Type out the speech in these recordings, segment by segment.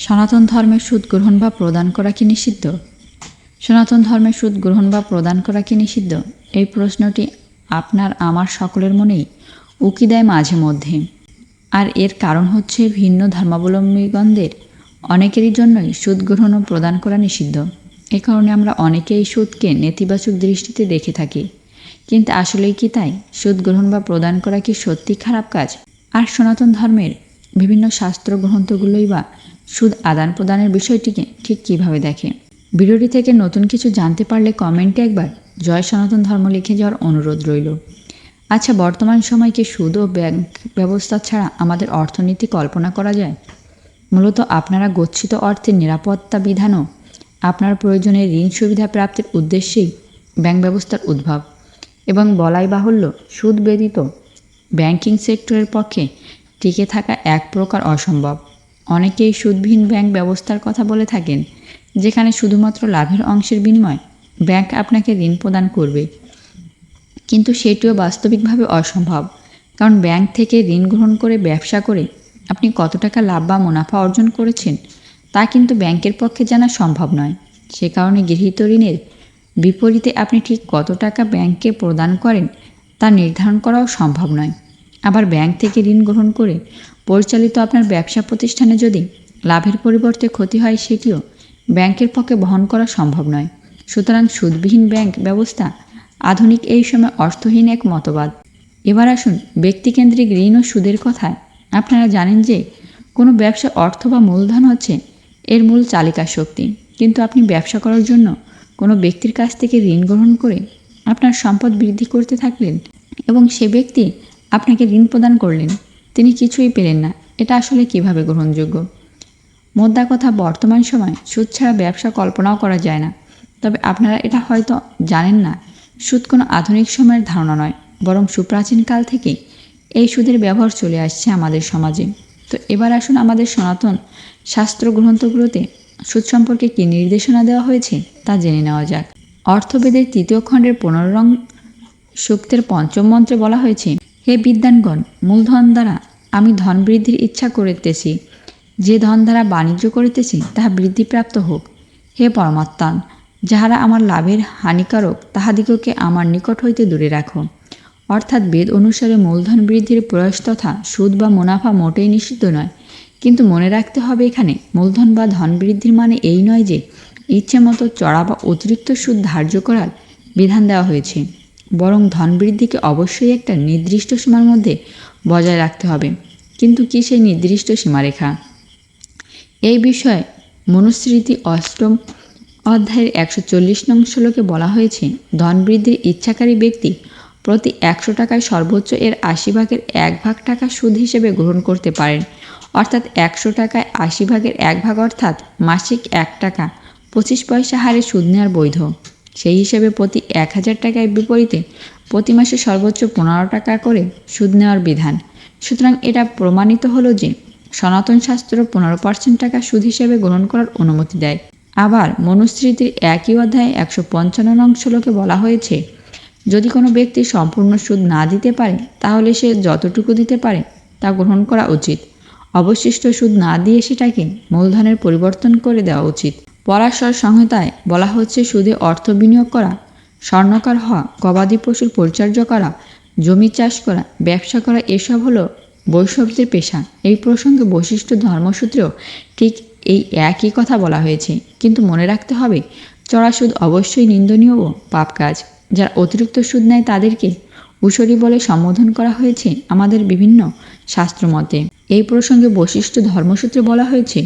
সনাতন ধর্মের সুদ গ্রহণ বা প্রদান করা কি নিষিদ্ধ? সনাতন ধর্মের সুদ গ্রহণ বা প্রদান করা কি নিষিদ্ধ? এই প্রশ্নটি আপনার আমার সকলের মনেই উকি দেয় মাঝে মধ্যে। আর এর কারণ হচ্ছে ভিন্ন ধর্মাবলম্বীগণদের অনেকেরই জন্যই সুদ গ্রহণ ও প্রদান করা নিষিদ্ধ। এ কারণে আমরা অনেকেই সুদকে নেতিবাচক দৃষ্টিতে দেখে থাকি। কিন্তু আসলেই কি তাই? সুদ গ্রহণ বা প্রদান করা কি সত্যি খারাপ কাজ? আর সনাতন ধর্মের বিভিন্ন শাস্ত্র গ্রন্থগুলোই বা সুদ আদান প্রদানের বিষয়টিকে ঠিক কীভাবে দেখে। ভিডিওটি থেকে নতুন কিছু জানতে পারলে কমেন্টে একবার জয় সনাতন ধর্ম লিখে যাওয়ার অনুরোধ রইল। আচ্ছা বর্তমান সময় কি সুদ ও ব্যাংক ব্যবস্থা ছাড়া আমাদের অর্থনীতি কল্পনা করা যায়? মূলত আপনারা গচ্ছিত অর্থের নিরাপত্তা বিধানও আপনার প্রয়োজনে ঋণ সুবিধা প্রাপ্তির উদ্দেশ্যেই ব্যাংক ব্যবস্থার উদ্ভব। এবং বলাই বাহুল্য, সুদ ব্যতীত ব্যাংকিং সেক্টরের পক্ষে টিকে থাকা এক প্রকার অসম্ভব। অনেকেই সুদবিহীন ব্যাংক ব্যবস্থার কথা বলে থাকেন, যেখানে শুধুমাত্র লাভের অংশের বিনিময় ব্যাংক আপনাকে ঋণ প্রদান করবে। কিন্তু সেটিও বাস্তবিকভাবে অসম্ভব, কারণ ব্যাংক থেকে ঋণ গ্রহণ করে ব্যবসা করে আপনি কত টাকা লাভ বা মুনাফা অর্জন করেছেন, তা কিন্তু ব্যাংকের পক্ষে জানা সম্ভব নয়। সে কারণে গৃহীত ঋণের বিপরীতে আপনি ঠিক কত টাকা ব্যাংকে প্রদান করেন, তা নির্ধারণ করাও সম্ভব নয়। আবার ব্যাংক থেকে ঋণ গ্রহণ করে পরিচালিত আপনার ব্যবসা প্রতিষ্ঠানে যদি লাভের পরিবর্তে ক্ষতি হয় সেটিও ব্যাংকের পক্ষে বহন করা সম্ভব নয়। সুতরাং সুদবিহীন ব্যাংক ব্যবস্থা আধুনিক এই সময় অর্থহীন এক মতবাদ। এবার আসুন ব্যক্তিকেন্দ্রিক ঋণ ও সুদের কথায় আপনারা জানেন যে কোনো ব্যবসা অর্থ বা মূলধন হচ্ছে এর মূল চালিকা শক্তি। কিন্তু আপনি ব্যবসা করার জন্য কোনো ব্যক্তির কাছ থেকে ঋণ গ্রহণ করে আপনার সম্পদ বৃদ্ধি করতে থাকলেন এবং সে ব্যক্তি আপনাকে ঋণ প্রদান করলেন, তিনি কিছুই পেলেন না। এটা আসলে কীভাবে গ্রহণযোগ্য? মোদ্দা কথা বর্তমান সময় সুদ ছাড়া ব্যবসা কল্পনাও করা যায় না। তবে আপনারা এটা হয়তো জানেন না, সুদ কোনো আধুনিক সময়ের ধারণা নয়, বরং সুপ্রাচীনকাল থেকে এই সুদের ব্যবহার চলে আসছে আমাদের সমাজে। তো এবার আসুন আমাদের সনাতন শাস্ত্র গ্রন্থগুলোতে সুদ সম্পর্কে কী নির্দেশনা দেওয়া হয়েছে তা জেনে নেওয়া যাক। অর্থবেদের তৃতীয় খণ্ডের পুনরং সূক্তের পঞ্চম মন্ত্রে বলা হয়েছে হে বিদ্যানগণ মূলধন দ্বারা আমি ধন বৃদ্ধির ইচ্ছা করিতেছি। যে ধন দ্বারা বাণিজ্য করিতেছি, তাহা বৃদ্ধিপ্রাপ্ত হোক। হে পরমাত্মান যাহারা আমার লাভের হানিকারক, তাহাদিগকে আমার নিকট হইতে দূরে রাখো। অর্থাৎ বেদ অনুসারে মূলধন বৃদ্ধির প্রয়াস তথা সুদ বা মুনাফা মোটেই নিষিদ্ধ নয়। কিন্তু মনে রাখতে হবে এখানে, মূলধন বা ধন বৃদ্ধির মানে এই নয় যে ইচ্ছে মতো চড়া বা অতিরিক্ত সুদ ধার্য করার বিধান দেওয়া হয়েছে। বরং ধন বৃদ্ধিকে অবশ্যই একটা নির্দিষ্ট সীমার মধ্যে বজায় রাখতে হবে। কিন্তু কী সেই নির্দিষ্ট সীমারেখা? এই বিষয়ে মনুস্মৃতি অষ্টম অধ্যায়ের একশো চল্লিশ নং শ্লোকে বলা হয়েছে, ধন বৃদ্ধির ইচ্ছাকারী ব্যক্তি প্রতি একশো টাকায় সর্বোচ্চ এর আশি ভাগের এক ভাগ টাকা সুদ হিসেবে গ্রহণ করতে পারেন। অর্থাৎ একশো টাকায় আশি ভাগের এক ভাগ অর্থাৎ মাসিক এক টাকা পঁচিশ পয়সা হারে সুদ নেওয়ার বৈধ। সেই হিসেবে প্রতি এক হাজার টাকায় বিপরীতে প্রতি মাসে সর্বোচ্চ পনেরো টাকা করে সুদ নেওয়ার বিধান। সুতরাং এটা প্রমাণিত হলো যে সনাতন শাস্ত্র পনেরো পার্সেন্ট টাকা সুদ হিসেবে গ্রহণ করার অনুমতি দেয়। আবার মনুস্মৃতির একই অধ্যায়ে একশো পঞ্চান্ন নং শ্লোকে বলা হয়েছে, যদি কোনো ব্যক্তি সম্পূর্ণ সুদ না দিতে পারে, তাহলে সে যতটুকু দিতে পারে তা গ্রহণ করা উচিত। অবশিষ্ট সুদ না দিয়ে সেটাকে মূলধনের পরিবর্তন করে দেওয়া উচিত। পরাশর সংহিতায় বলা হচ্ছে সুদে অর্থ বিনিয়োগ করা, স্বর্ণকার হওয়া, গবাদি পশুর পরিচর্যা করা, জমি চাষ করা, ব্যবসা করা এসব হলো বৈষ্ণবদের পেশা। এই প্রসঙ্গে বৈশিষ্ট্য ধর্মসূত্রেও ঠিক এই একই কথা বলা হয়েছে। কিন্তু মনে রাখতে হবে, চড়া সুদ অবশ্যই নিন্দনীয় ও পাপ কাজ। যারা অতিরিক্ত সুদ নেয় তাদেরকে উসরি বলে সম্বোধন করা হয়েছে আমাদের বিভিন্ন শাস্ত্রমতে। এই প্রসঙ্গে বৈশিষ্ট্য ধর্মসূত্রে বলা হয়েছে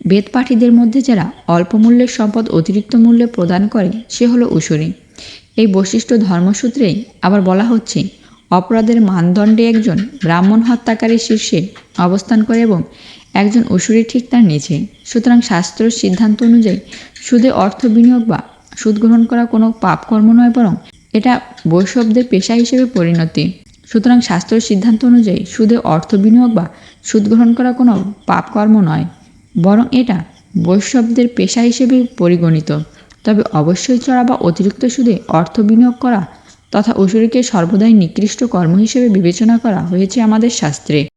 বেদপাঠীদের মধ্যে যারা অল্প মূল্যের সম্পদ অতিরিক্ত মূল্যে প্রদান করে, সে হলো উসরি। এই বৈশিষ্ট্য ধর্মসূত্রেই আবার বলা হচ্ছে, অপরাধের মানদণ্ডে একজন ব্রাহ্মণ হত্যাকারী শীর্ষে অবস্থান করে এবং একজন উসুরি ঠিক তার নিচে। সুতরাং শাস্ত্রের সিদ্ধান্ত অনুযায়ী সুদে অর্থ বিনিয়োগ বা সুদ গ্রহণ করা কোনো পাপকর্ম নয়, বরং এটা বৈষবদের পেশা হিসেবে পরিণতি। সুতরাং শাস্ত্রের সিদ্ধান্ত অনুযায়ী সুদে অর্থ বিনিয়োগ বা সুদ গ্রহণ করা কোনো পাপকর্ম নয়। বরং এটা বৈষ্ণবদের পেশা হিসেবে পরিগণিত। তবে অবশ্যই চড়া বা অতিরিক্ত সুদে অর্থ বিনিয়োগ করা তথা অসুরীকে সর্বদাই নিকৃষ্ট কর্ম হিসেবে বিবেচনা করা হয়েছে আমাদের শাস্ত্রে।